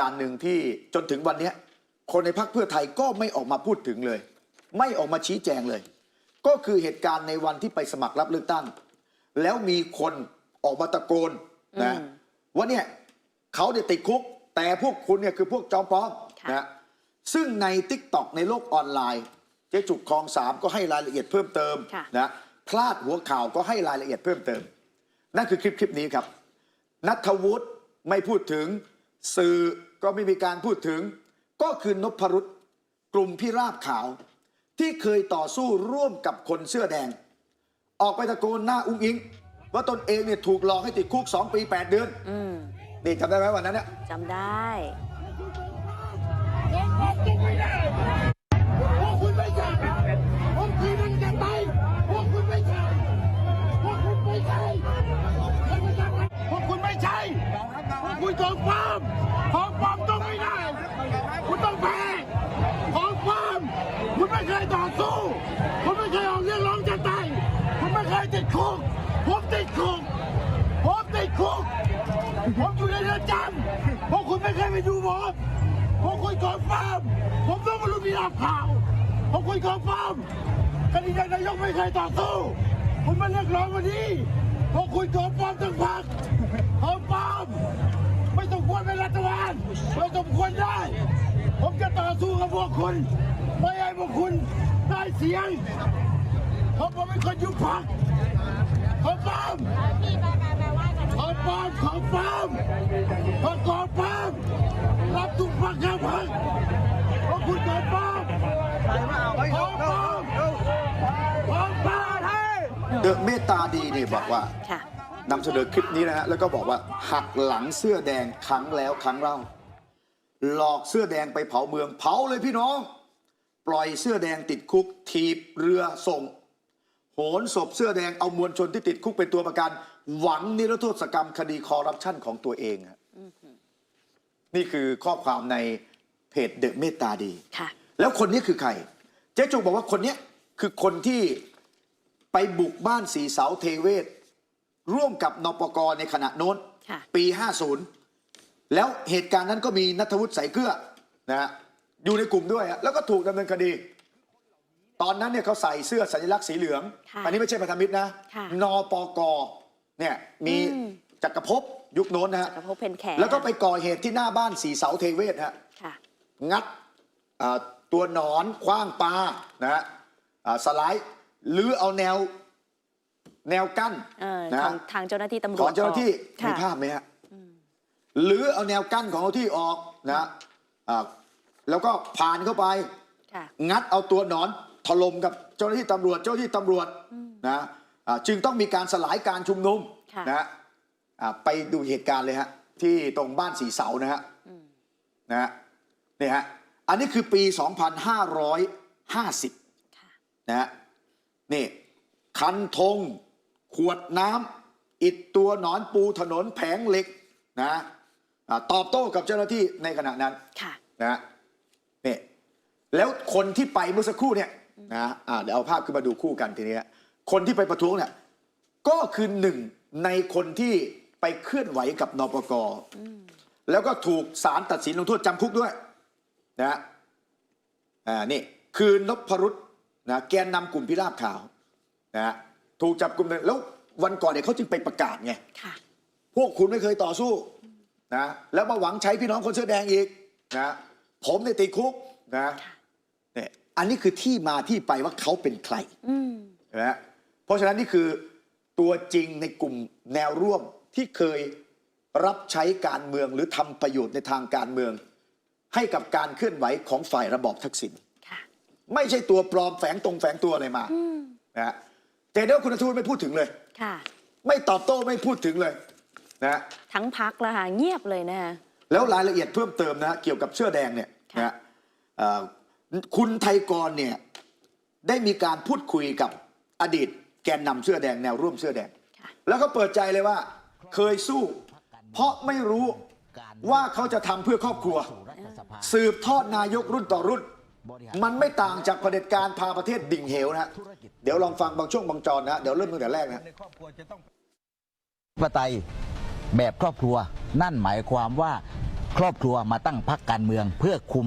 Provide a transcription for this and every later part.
การหนึ่งที่จนถึงวันเนี้ยคนในพรรคเพื่อไทยก็ไม่ออกมาพูดถึงเลย ไม่ออกมาชี้แจงเลย ก็คือเหตุการณ์ในวันที่ไปสมัครรับเลือกตั้ง แล้วมีคนออกมาตะโกนนะว่าเนี่ยเขาเนี่ยติดคุก แต่พวกคุณเนี่ยคือพวกจอมปลอมค่ะนะซึ่งใน t ิ k t o k ในโลกออนไลน์ เจ๊จุกคลองสามก็ให้รายละเอียดเพิ่มเติมค่ะนะพลาดหัวข่าวก็ให้รายละเอียดเพิ่มเติม นั่นคือคลิปคลิปนี้ครับนัทวุฒิไม่พูดถึง สื่อก็ไม่มีการพูดถึง ก็คือนพรุษกลุ่มพิราบขาว ที่เคยต่อสู้ร่วมกับคนเสื้อแดง ออกไปตะโกนหน้าอุ้งอิง ว่าตนเองเนี่ยถูกหลอกให้ติดคุก 2 ปี 8 เดือนอืมนี่จำได้ไหมวันนั้นเนี่ยจำได้ พวกคุณไม่ใช่พ คุณของปลอมของปลอมต้องไม่ได้ คุณต้องแพ้ของปลอมคุณไม่เคยต่อสู้ คุณไม่เคยออกเรียกร้องจะตายคุณไม่เคยติดคุกผมติดคุกผมติดคุกผมอยู่ในเรือนจำพวกคุณไม่เคยไปดูผมพวกคุณกองฟาร์มผมต้องมารู้มีรับข่าวพวกคุณกองฟาร์มคดีนายกไม่เคยต่อสู้ คุณมาเรียกร้องวันนี้พวกคุณกองฟาร์มทั้งพัก ฐบาลไม่ต้องควรได้ ผมจะต่อสู้กับพวกคุณ ไม่ให้พวกคุณได้เสียงเพราะผมเป็นคนยุบพักของฟาร์มของฟาร์มของฟาร์มของกองฟาร์มรับทุกพักครับพักเพราะคุณเกิดบ้านพร้อมพร้อมพร้อมบ้านให้เดอะเมตตาดีเนี่ยบอกว่าค่ะนำเสนอคลิปนี้นะฮะแล้วก็บอกว่าหักหลังเสื้อแดงครั้งแล้วครั้งเล่า หลอกเสื้อแดงไปเผาเมืองเผาเลยพี่น้อง ปล่อยเสื้อแดงติดคุก ถีบเรือส่ง โหนศพเสื้อแดงเอามวลชนที่ติดคุกเป็นตัวประกัน หวังนิรโทษกรรมคดีคอร์รัปชันของตัวเองฮะนี่คือข้อความในเพจเดอะเมตตาดีค่ะแล้วคนนี้คือใคร เจ๊จุกบอกว่าคนเนี้ยคือคนที่ไปบุกบ้านสีเสาเทเวศ ร่วมกับนปกในขณะโน้นค่ะปี 50 แล้วเหตุการณ์นั้นก็มีนัทวุฒิใส่เกลือนะฮะอยู่ในกลุ่มด้วยฮะแล้วก็ถูกดำเนินคดี ตอนนั้นเนี่ยเขาใส่เสื้อสัญลักษณ์สีเหลือง ค่ะอันนี้ไม่ใช่พันธมิตรนะค่ะ นปกเนี่ยมีอืมจักรภพยุคโน้นนะฮะกระพบเพนแขแล้วก็ไปก่อเหตุที่หน้าบ้านสีเสาเทเวศฮะ ค่ะ งัดอ่าตัวหนอนคว้างปลานะฮะอ่าสไลด์หรือเอาแนวแนวกั้นเออนะขฮะองทางเจ้าหน้าที่ตำรวจของเจ้าหน้าที่ออกมีค่ะ ภาพไหมฮะ หรือเอาแนวกั้นของเจ้าหน้าที่ออกนะอ่าแล้วก็ผ่านเข้าไป ค่ะ งัดเอาตัวหนอนถล่มกับเจ้าหน้าที่ตำรวจเจ้าหน้าที่ตำรวจนะอ่าจึงต้องมีการสลายการชุมนุมค่ะ นะฮะอ่าไปดูเหตุการณ์เลยฮะที่ตรงบ้านสีเสานะฮะนะฮะนี่ฮะอันนี้คือปี 2550 ค่ะ นะฮะนี่คันธง ขวดน้ำอิดตัวหนอนปูถนนแผงเหล็กนะอ่า ตอบโต้กับเจ้าหน้าที่ในขณะนั้นค่ะนะฮะนี่แล้วคนที่ไปเมื่อสักครู่เนี่ยนะอ่าเดี๋ยวเอาภาพขึ้นมาดูคู่กันทีนี้ฮะคนที่ไปประท้วงเนี่ยก็คือหนึ่งในคนที่ไปเคลื่อนไหวกับนปกแล้วก็ถูกศาลตัดสินลงโทษจำคุกด้วยนะฮะอ่านี่คือนพรุษนะแกนนำกลุ่มพิราบขาวนะฮะถูกจับกลุ่มเลยแล้ววันก่อนเนี่ยเขาจึงไปประกาศไงค่ะพวกคุณไม่เคยต่อสู้ นะแล้วมาหวังใช้พี่น้องคนเสื้อแดงอีกนะผมเนี่ยติดคุกนะเนี่ยอันนี้คือที่มาที่ไปว่าเขาเป็นใครอืมนะฮะเพราะฉะนั้นนี่คือตัวจริงในกลุ่มแนวร่วมที่เคยรับใช้การเมืองหรือทำประโยชน์ในทางการเมือง ให้กับการเคลื่อนไหวของฝ่ายระบอบทักษิณค่ะไม่ใช่ตัวปลอมแฝงตรงแฝงตัวอะไรมานะฮะแต่เดี๋ยวคุณทูตไม่พูดถึงเลยค่ะไม่ตอบโต้ไม่พูดถึงเลย นะฮะทั้งพักแล้วค่ะเงียบเลยนะคะ แล้วรายละเอียดเพิ่มเติมนะฮะเกี่ยวกับเสื้อแดงเนี่ยค่ะ นะฮะเอ่อคุณไทยกรเนี่ยได้มีการพูดคุยกับอดีตแกนนำเสื้อแดงแนวร่วมเสื้อแดง ค่ะ แล้วก็เปิดใจเลยว่า เคยสู้ เพราะไม่รู้ว่าเขาจะทำเพื่อครอบครัว สืบทอดนายกรุ่นต่อรุ่น มันไม่ต่างจากเผด็จการพาประเทศดิ่งเหวนะฮะเดี๋ยวลองฟังบางช่วงบางจอนนะฮะเดี๋ยวเริ่มตั้งแต่แรกนะในครอบครัวจะต้องปไตย แบบครอบครัว นั่นหมายความว่าครอบครัวมาตั้งพรรคการเมือง เพื่อคุม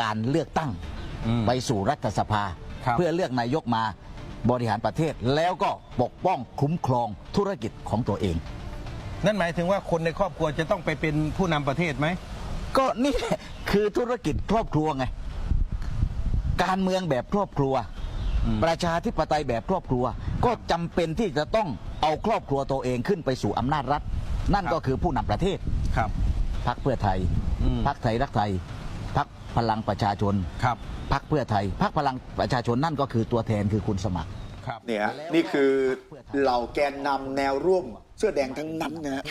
การเลือกตั้งอืม ไปสู่รัฐสภา ครับ เพื่อเลือกนายกมาบริหารประเทศ แล้วก็ปกป้องคุ้มครองธุรกิจของตัวเอง นั่นหมายถึงว่าคนในครอบครัวจะต้องไปเป็นผู้นำประเทศไหม ก็นี่แหละคือธุรกิจครอบครัวไง การเมืองแบบครอบครัว อืม ประชาธิปไตยแบบครอบครัว ก็จำเป็นที่จะต้องเอาครอบครัวตัวเองขึ้นไปสู่อำนาจรัฐ นั่นก็คือผู้นำประเทศครับพักเพื่อไทยอืมพักไทยรักไทยพักพลังประชาชนครับพักเพื่อไทยพักพลังประชาชนนั่นก็คือตัวแทนคือคุณสมัครครับเนี่ยฮะนี่คือเหล่าแกนนำแนวร่วมเสื้อแดงทั้งนั้นนะฮะ